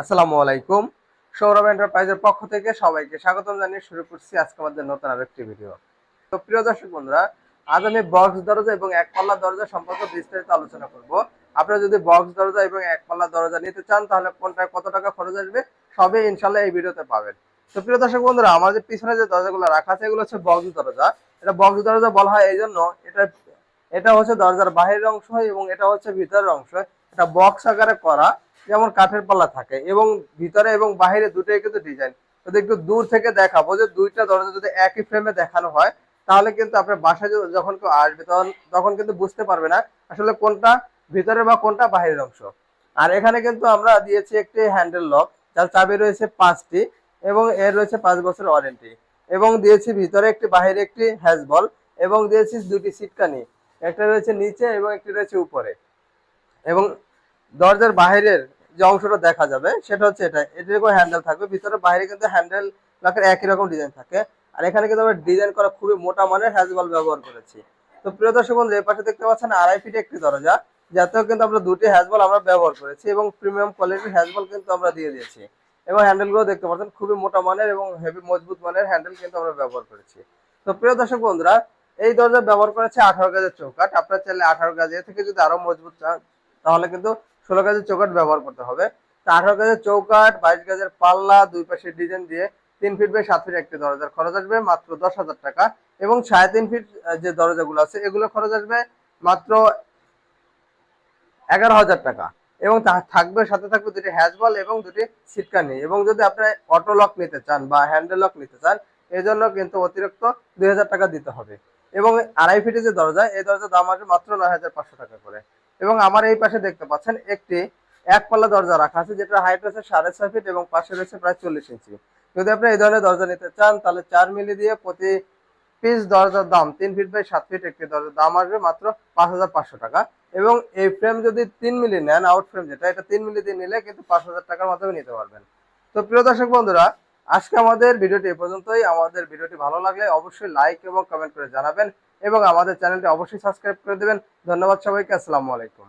আসসালামু আলাইকুম। সৌরভ এন্টারপ্রাইজের পক্ষ থেকে সবাইকে স্বাগতম জানিয়ে শুরু করছি আজকে আমাদের নতুন আরেকটি ভিডিও তো প্রিয় দর্শক বন্ধুরা, আজ আমি বক্স দরজা এবং এক পাল্লা দরজা সম্পর্কে বিস্তারিত আলোচনা করব। আপনারা যদি বক্স দরজা এবং এক পাল্লা দরজা নিতে চান, তাহলে কোনটায় কত টাকা খরচ আসবে, সবই ইনশাল্লাহ এই ভিডিওতে পাবেন। তো প্রিয় দর্শক বন্ধুরা আমাদের পিছনে যে দরজাগুলো রাখা আছে, এগুলো হচ্ছে বক্স দরজা। এটা বক্স দরজা বলা হয় এই জন্য এটা এটা হচ্ছে দরজার বাহিরের অংশ এবং এটা হচ্ছে ভিতরের অংশ এটা বক্স আকারে করা, যেমন কাঠের পাল্লা থাকে। এবং ভিতরে এবং বাহিরে দুটোই কিন্তু ডিজাইন যদি একটু দূর থেকে দেখাবো যে দুইটা দরজা যদি একই ফ্রেমে দেখানো হয়, তাহলে কিন্তু আপনার বাসায় যখন কেউ আসবে, তখন তখন কিন্তু বুঝতে পারবে না আসলে কোনটা ভিতরে বা কোনটা বাহিরের অংশ। আর এখানে কিন্তু আমরা দিয়েছি একটি হ্যান্ডেল লক যার চাবি রয়েছে পাঁচটি এবং এর রয়েছে পাঁচ বছর ওয়ারেন্টি এবং দিয়েছি ভিতরে একটি, বাহিরে একটি হ্যাজবল এবং দিয়েছি দুটি সিটকানি একটা রয়েছে নিচে এবং একটি রয়েছে উপরে। এবং দরজার বাইরের যে অংশটা দেখা যাবে, সেটা হচ্ছে এটা। এটার কোনো হ্যান্ডেল থাকবে। ভিতরে বাইরে কিন্তু হ্যান্ডেল লকের একই রকম ডিজাইন থাকে। আর এখানে কিন্তু আমরা ডিজাইন করা খুবই মোটা মানের হ্যাজবল ব্যবহার করেছি। তো প্রিয় দর্শক বন্ধু, এই পাশে দেখতে পাচ্ছেন আড়াই ফিট একটি দরজা, যাতেও কিন্তু আমরা দুটি হ্যাজবল আমরা ব্যবহার করেছি এবং প্রিমিয়াম কোয়ালিটির হ্যাজবল কিন্তু আমরা দিয়ে দিয়েছি। এবং হ্যান্ডেলগুলো দেখতে পাচ্ছেন, খুবই মোটা মানের এবং হেভি মজবুত মানের হ্যান্ডেল কিন্তু আমরা ব্যবহার করেছি। তো প্রিয় দর্শক বন্ধুরা, এই দরজা ব্যবহার করেছে আঠারো গাজের চৌকাট আপনার চাইলে আঠারো গাজের থেকে যদি আরও মজবুত তাহলে কিন্তু ষোলো গাজের চৌকাট ব্যবহার করতে হবে। তো আঠারো গাজের চৌকাট বাইশ গাজের পাল্লা, দুই পাশে ডিজাইন দিয়ে তিন ফিট বাই সাত ফিট একটি দরজার খরচ আসবে মাত্র দশ হাজার টাকা এবং সাড়ে তিন ফিট যে দরজাগুলো আছে এগুলো খরচ আসবে মাত্র এগারো হাজার টাকা এবং থাকবে, সাথে থাকবে দুটি হ্যাজবল এবং দুটি সিটকানি এবং যদি আপনি অটো লক নিতে চান বা হ্যান্ডেল লক নিতে চান এই জন্য কিন্তু অতিরিক্ত দুই হাজার টাকা দিতে হবে এবং আড়াই ফিটের যে দরজা, এই দরজার দাম আসবে মাত্র নয় হাজার পাঁচশো টাকা করে। এবং আমার এই পাশে দেখতে পাচ্ছেন একটি এক পাল্লা দরজা রাখা আছে, যেটা হাইট রয়েছে সাড়ে ছয় ফিট এবং পাশে রয়েছে প্রায় চল্লিশ ইঞ্চি যদি আপনি এই ধরনের দরজা নিতে চান, তাহলে চার মিলি দিয়ে প্রতি পিস দরজার দাম তিন ফিট বাই সাত ফিট একটি দরজার দাম আসবে মাত্র পাঁচ হাজার পাঁচশো টাকা। এবং এই ফ্রেম যদি তিন মিলি নেন আউট ফ্রেম যেটা, এটা তিন মিলি দিয়ে নিলে কিন্তু পাঁচ হাজার টাকার মাধ্যমে নিতে পারবেন। তো প্রিয় দর্শক বন্ধুরা, আজকে আমাদের ভিডিওটি এ পর্যন্তই। আমাদের ভিডিওটি ভালো লাগলে অবশ্যই লাইক এবং কমেন্ট করে জানাবেন। এবং আমাদের চ্যানেলটি অবশ্যই সাবস্ক্রাইব করে দেবেন। ধন্যবাদ সবাইকে আসসালামু আলাইকুম।